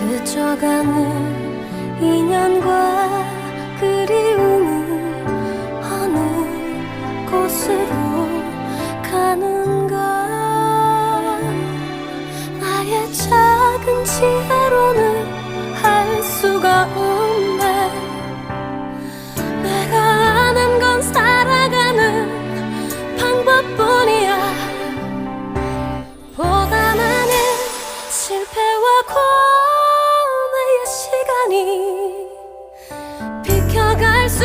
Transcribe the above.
스쳐가는 인연과 그리움은 어느 곳으로 가는가 나의 작은 지혜 비켜갈 수